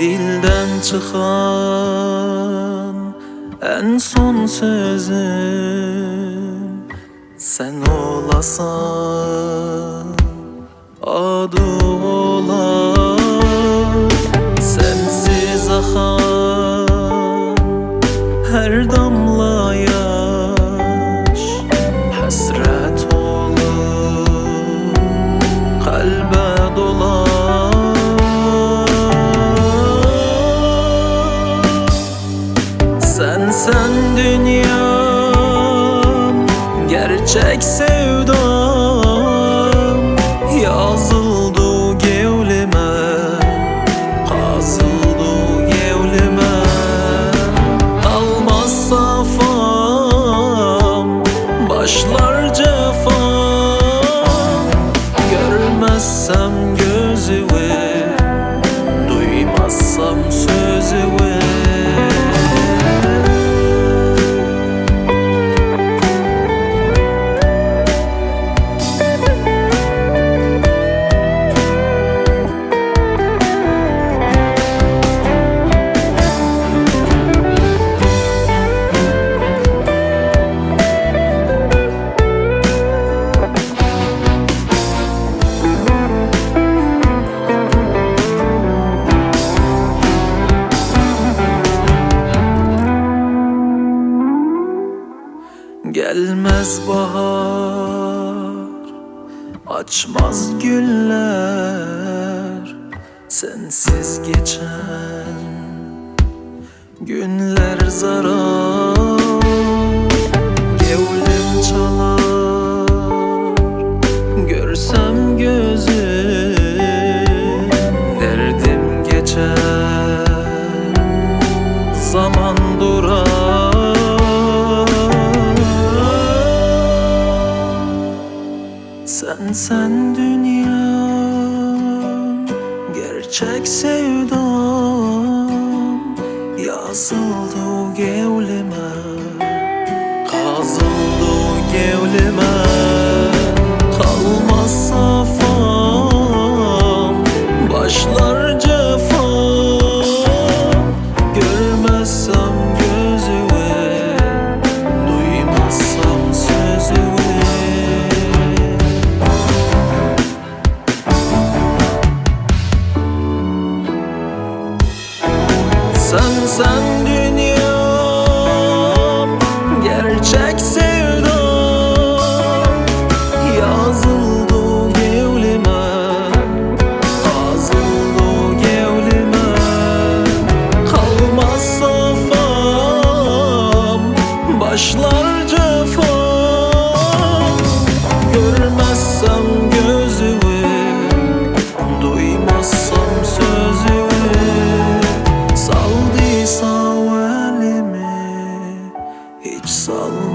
Dilden çıkan en son sözüm Sen olasan adı olan Sensiz akan her damla Sen sen dünyam Gelmez bahar Açmaz güller Sensiz geçen Günler zarar. Gevlim çalar Sen sen dünyam. Gerçek sevdam. Yazıldı gevlime Kazıldı gevlime Kalmaz safam Başlar Sen dünyam Gerçek sevdam. Yazıldı gevlime Kazıldı gevlime Kalmaz safam Başlar so